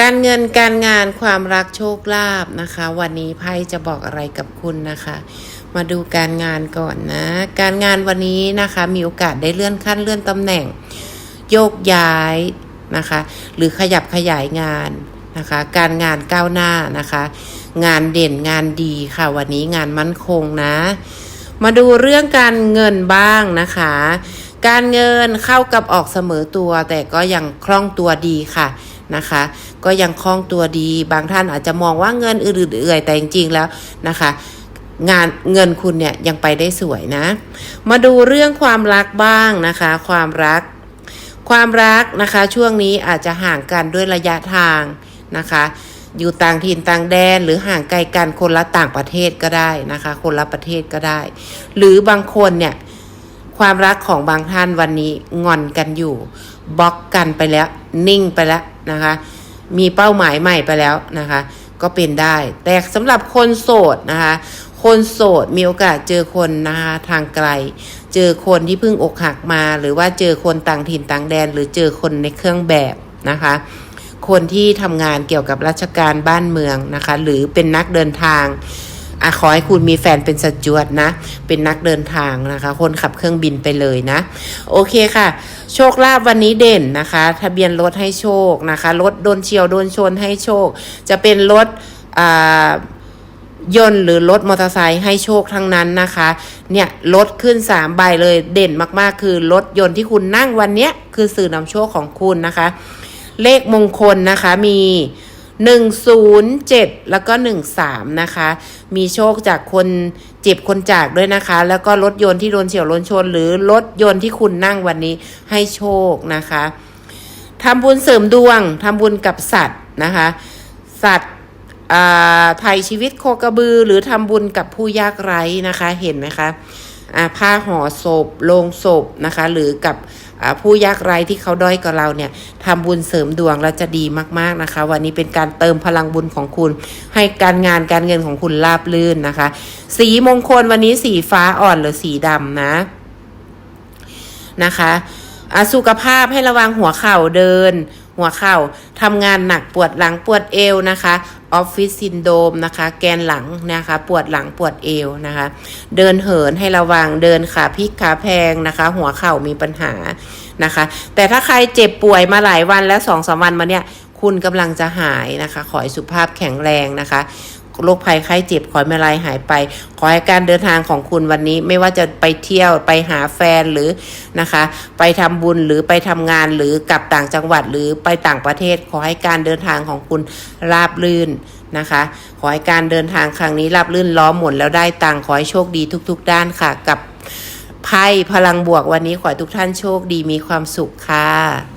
การเงินการงานความรักโชคลาภนะคะ วันนี้ไพ่จะบอกอะไรกับคุณนะคะ มาดูการงานก่อนนะ การงานวันนี้นะคะ มีโอกาสได้เลื่อนขั้นเลื่อนตำแหน่ง โยกย้ายนะคะ หรือขยับขยายงานนะคะ การงานก้าวหน้านะคะ งานเด่นงานดีค่ะ วันนี้งานมั่นคงนะ มาดูเรื่องการเงินบ้างนะคะ การเงินเข้ากับออกเสมอตัว แต่ก็ยังคล่องตัวดีค่ะนะคะ ก็ยังคล่องตัวดี บางท่านอาจจะมองว่าเงินอื่นๆแต่จริงๆแล้วนะคะ งานเงินคุณเนี่ยยังไปได้สวยนะ มาดูเรื่องความรักบ้างนะคะ ความรัก ความรักนะคะ ช่วงนี้อาจจะห่างกันด้วยระยะทางนะคะอยู่ต่างถิ่นต่างแดนหรือห่างไกลกันคนละต่างประเทศก็ได้นะคะ คนละประเทศก็ได้ หรือบางคนเนี่ย ความรักของบางท่านวันนี้งอนกันอยู่บล็อกกันไปแล้ว นิ่งไปแล้วนะคะ มีเป้าหมายใหม่ไปแล้วนะคะ ก็เป็นได้ แต่สำหรับคนโสดนะคะ คนโสดมีโอกาสเจอคนนะคะทางไกล เจอคนที่เพิ่งอกหักมา หรือว่าเจอคนต่างถิ่นต่างแดน หรือเจอคนในเครื่องแบบนะคะ คนที่ทำงานเกี่ยวกับราชการบ้านเมืองนะคะ หรือเป็นนักเดินทาง อะขอให้คุณมีแฟนเป็นสจวดนะ เป็นนักเดินทางนะคะ คนขับเครื่องบินไปเลยนะ โอเคค่ะ โชคลาภวันนี้เด่นนะคะ ทะเบียนรถให้โชคนะคะ รถโดนเฉียวโดนชนให้โชค จะเป็นรถอ่ายนต์หรือรถมอเตอร์ไซค์ให้โชคทั้งนั้นนะคะ เนี่ยรถขึ้น3ใบเลยเด่นมากๆ คือรถยนต์ที่คุณนั่งวันเนี้ยคือสื่อนำโชคของคุณนะคะ เลขมงคลนะคะมี 107 แล้วก็ 13 นะคะ มีโชคจากคนเจ็บคนจากด้วยนะคะ แล้วก็รถยนต์ที่โดนเฉียวรถชน หรือรถยนต์ที่คุณนั่งวันนี้ให้โชคนะคะทำบุญเสริมดวงทำบุญกับสัตว์นะคะ สัตว์ไทยชีวิตโคกระบือ หรือทำบุญกับผู้ยากไร้นะคะเห็นไหมคะ ผ้าห่อศพโลงศพนะคะ หรือกับผู้ยากไร้ที่เขาด้อยกับเราเนี่ยทำบุญเสริมดวงแล้วจะดีมากๆนะคะ วันนี้เป็นการเติมพลังบุญของคุณ ให้การงานการเงินของคุณราบลื่นนะคะ สีมงคลวันนี้สีฟ้าอ่อนหรือสีดำนะนะคะสุขภาพให้ระวังหัวเข่าเดิน หัวเข่าทำงานหนักปวดหลังปวดเอวนะคะออฟฟิศซินโดมนะคะ แกนหลังนะคะ ปวดหลังปวดเอวนะคะ เดินเหินให้ระวังเดินขาพลิกขาแพงนะคะ หัวเข่ามีปัญหานะคะ แต่ถ้าใครเจ็บป่วยมาหลายวันแล้วสองสามวันมาเนี่ยคุณกำลังจะหายนะคะ ขอให้สุขภาพแข็งแรงนะคะ โรคภัยไข้เจ็บขอให้ไม่ลายหายไป ขอให้การเดินทางของคุณวันนี้ไม่ว่าจะไปเที่ยวไปหาแฟนหรือนะคะ ไปทำบุญหรือไปทำงานหรือกลับต่างจังหวัดหรือไปต่างประเทศ ขอให้การเดินทางของคุณราบรื่นนะคะ ขอให้การเดินทางครั้งนี้ราบรื่นล้อมหมุนแล้วได้ตังขอให้โชคดีทุก ๆ ด้านค่ะ กับไพ่พลังบวกวันนี้ขอให้ทุกท่านโชคดีมีความสุขค่ะ